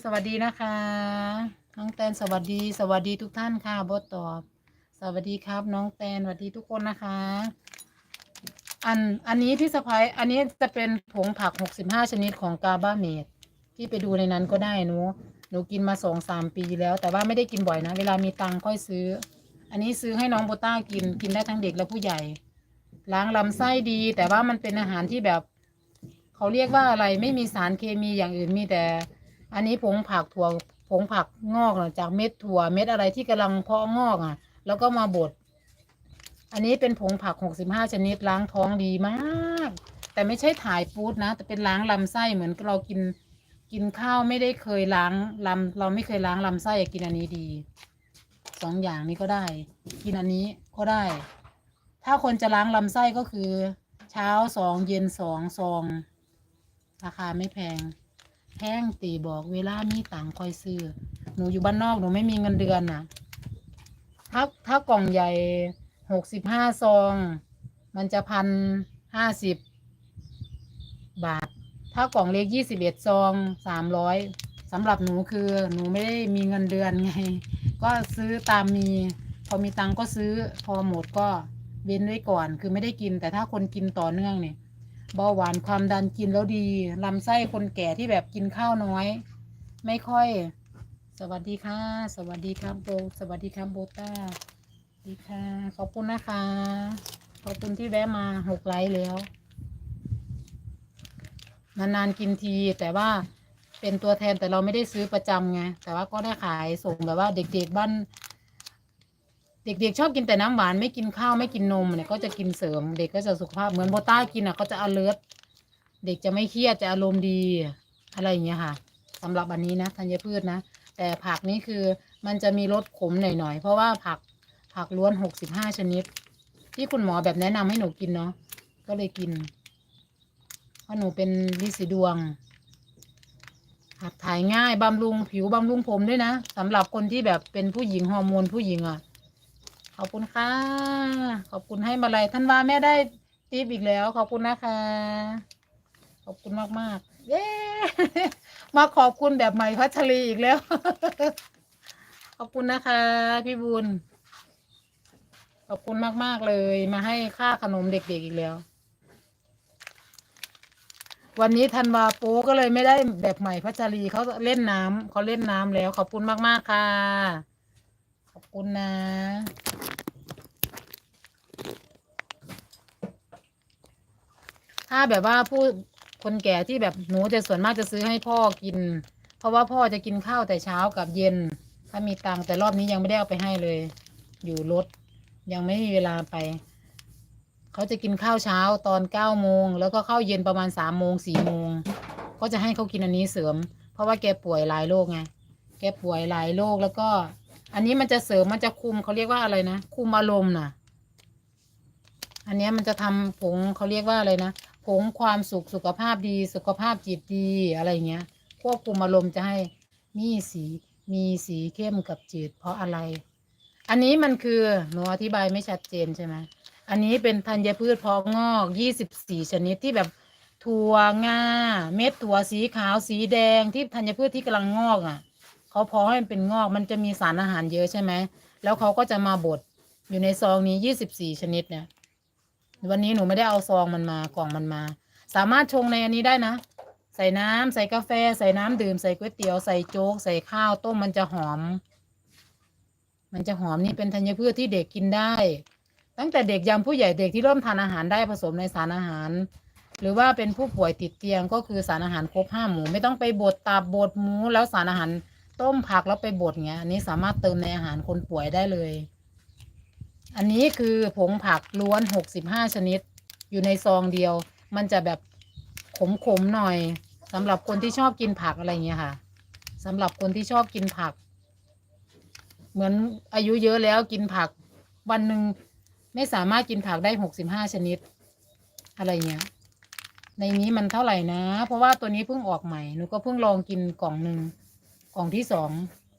สวัสดีนะคะน้องแตนสวัสดี สวัสดีทุกท่านค่ะบทตอบ สวัสดีครับ น้องแตนสวัสดีทุกคนนะคะ อันอันนี้พี่สะพายอันนี้จะเป็นผงผักหกสิบห้าชนิดของกาบาเมดที่ไปดูในนั้นก็ได้หนูหนูกินมาสองสามปีแล้ว แต่ว่าไม่ได้กินบ่อยนะ เวลามีตังค์ค่อยซื้อ อันนี้ซื้อให้น้องโบต้ากินกินได้ทั้งเด็กและผู้ใหญ่ ล้างลำไส้ดี แต่ว่ามันเป็นอาหารที่แบบ เขาเรียกว่าอะไรไม่มีสารเคมีอย่างอื่นมีแต่ อันนี้ผงผักถั่วผงผักงอกนะจากเม็ดถั่วเม็ดอะไรที่กำลังเพาะงอกอะ แล้วก็มาบด อันนี้เป็นผงผักหกสิบห้าชนิดล้างท้องดีมาก แต่ไม่ใช่ถ่ายปูดนะ แต่เป็นล้างลำไส้เหมือนเรากินกินข้าวไม่ได้เคยล้างลำเราไม่เคยล้างลำไส้อะกินอันนี้ดีสองอย่างนี้ก็ได้ กินอันนี้ก็ได้ ถ้าคนจะล้างลำไส้ก็คือ เช้าสองเย็นสองซอง ราคาไม่แพง งตีบอกเวลามีตังคอยซื้อ หนูอยู่บ้านนอกหนูไม่มีเงินเดือนน่ะ ถ้าถ้ากล่องใหญ่หกสิบห้าซอง มันจะพันห้าสิบบาท ถ้ากล่องเล็กยี่สิบเอ็ดซองสามร้อยสำหรับหนูคือหนูไม่ได้มีเงินเดือนไง ก็ซื้อตามมี พอมีตังก็ซื้อ พอหมดก็เว้นไว้ก่อน คือไม่ได้กิน แต่ถ้าคนกินต่อเนื่องเนี่ย เบาหวานความดันกินแล้วดีลำไส้คนแก่ที่แบบกินข้าวน้อย ไม่ค่อย สวัสดีค่ะ สวัสดีครับโบสวัสดีครับโบต้าดีค่ะ ขอบคุณนะคะ ขอบคุณที่แวะมาหกไลค์แล้ว นานๆกินทีแต่ว่าเป็นตัวแทนแต่เราไม่ได้ซื้อประจำไง แต่ว่าก็ได้ขายส่งแบบว่าเด็กๆบ้าน เด็กๆชอบกินแต่น้ำหวานไม่กินข้าวไม่กินนมเนี่ยก็จะกินเสริม เด็กก็จะสุขภาพเหมือนโบต้ากินอะก็จะ alert เด็กจะไม่เครียดจะอารมณ์ดีอะไรอย่างเงี้ยค่ะสำหรับอันนี้นะธัญพืชนะ แต่ผักนี่คือมันจะมีรสขมหน่อยๆ เพราะว่าผักผักล้วนหกสิบห้าชนิด ที่คุณหมอแบบแนะนำให้หนูกินเนาะก็เลยกิน เพราะหนูเป็นลินสีดวงขับถ่ายง่ายบำรุงผิวบำรุงผมด้วยนะสำหรับคนที่แบบเป็นผู้หญิงฮอร์โมนผู้หญิงอะ อบคุณค่ะ ขอบคุณให้มาลัยท่านว่าแม่ได้ทิปอีกแล้ว ขอบคุณนะคะ ขอบคุณมากมากเย้ มาขอบคุณแบบใหม่พัชรีอีกแล้ว ขอบคุณนะคะ พี่บุญ ขอบคุณมาก ๆ เลย มาให้ค่าขนมเด็ก ๆ อีกแล้ว วันนี้ธันวาปูก็เลยไม่ได้แบบใหม่พัชรีเขาเล่นน้ำเขาเล่นน้ำแล้ว ขอบคุณมาก ๆ ค่ะ ขอบคุณนะ ถ้าแบบว่าผู้คนแก่ที่แบบหนูจะส่วนมากจะซื้อให้พ่อกิน เพราะว่าพ่อจะกินข้าวแต่เช้ากับเย็น ถ้ามีตังค์แต่รอบนี้ยังไม่ได้เอาไปให้เลย อยู่รถยังไม่มีเวลาไป เขาจะกินข้าวเช้าตอนเก้าโมงแล้วก็ข้าวเย็นประมาณสามโมงสี่โมงก็จะให้เขากินอันนี้เสริม เพราะว่าแกป่วยหลายโรคไงแกป่วยหลายโรคแล้วก็ อันนี้มันจะเสริมมันจะคุมเขาเรียกว่าอะไรนะคุมอารมณ์น่ะ อันนี้มันจะทำผงเขาเรียกว่าอะไรนะ ผงความสุขสุขภาพดีสุขภาพจิตดีอะไรเงี้ย ควบคุมอารมณ์จะให้มีสีมีสีเข้มกับจืดเพราะอะไร อันนี้มันคือหนูอธิบายไม่ชัดเจนใช่ไหมอันนี้เป็นธัญพืชเพาะงอกยี่สิบสี่ชนิดที่แบบถั่วงาเม็ดถั่วสีขาวสีแดงที่ธัญพืชที่กำลังงอกอะเขาเพาะให้มันเป็นงอกมันจะมีสารอาหารเยอะใช่ไหมแล้วเขาก็จะมาบดอยู่ในซองนี้ยี่สิบสี่ชนิดเนี่ย วันนี้หนูไม่ได้เอาซองมันมากล่องมันมา สามารถชงในอันนี้ได้นะ ใส่น้ำใส่กาแฟ ใส่น้ำดื่มใส่ก๋วยเตี๋ยวใส่โจ๊กใส่ข้าวต้มมันจะหอม มันจะหอมนี่เป็นธัญพืชที่เด็กกินได้ ตั้งแต่เด็กยันผู้ใหญ่เด็กที่เริ่มทานอาหารได้ผสมในสารอาหาร หรือว่าเป็นผู้ป่วยติดเตียงก็คือสารอาหารครบห้าหมูไม่ต้องไปบดตับบดหมูแล้วสารอาหารต้มผักแล้วไปบดเงี้ยอันนี้สามารถเติมในอาหารคนป่วยได้เลย อันนี้คือผงผักล้วนหกสิบห้าชนิด อยู่ในซองเดียว มันจะแบบขมๆหน่อยสำหรับคนที่ชอบกินผักอะไรเงี้ยค่ะสำหรับคนที่ชอบกินผัก เหมือนอายุเยอะแล้วกินผัก วันหนึ่งไม่สามารถกินผักได้หกสิบห้าชนิด อะไรเงี้ยในนี้มันเท่าไหร่นะ เพราะว่าตัวนี้เพิ่งออกใหม่หนูก็เพิ่งลองกินกล่องหนึ่งกล่องที่สอง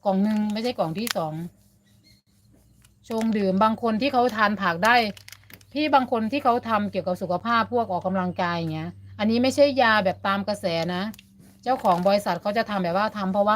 กล่องหนึ่งไม่ใช่กล่องที่สอง ชงดื่มบางคนที่เขาทานผักได้ พี่บางคนที่เขาทำเกี่ยวกับสุขภาพพวกออกกำลังกายอย่างเงี้ย อันนี้ไม่ใช่ยาแบบตามกระแสนะ เจ้าของบริษัทเขาจะทำแบบว่าทำเพราะว่า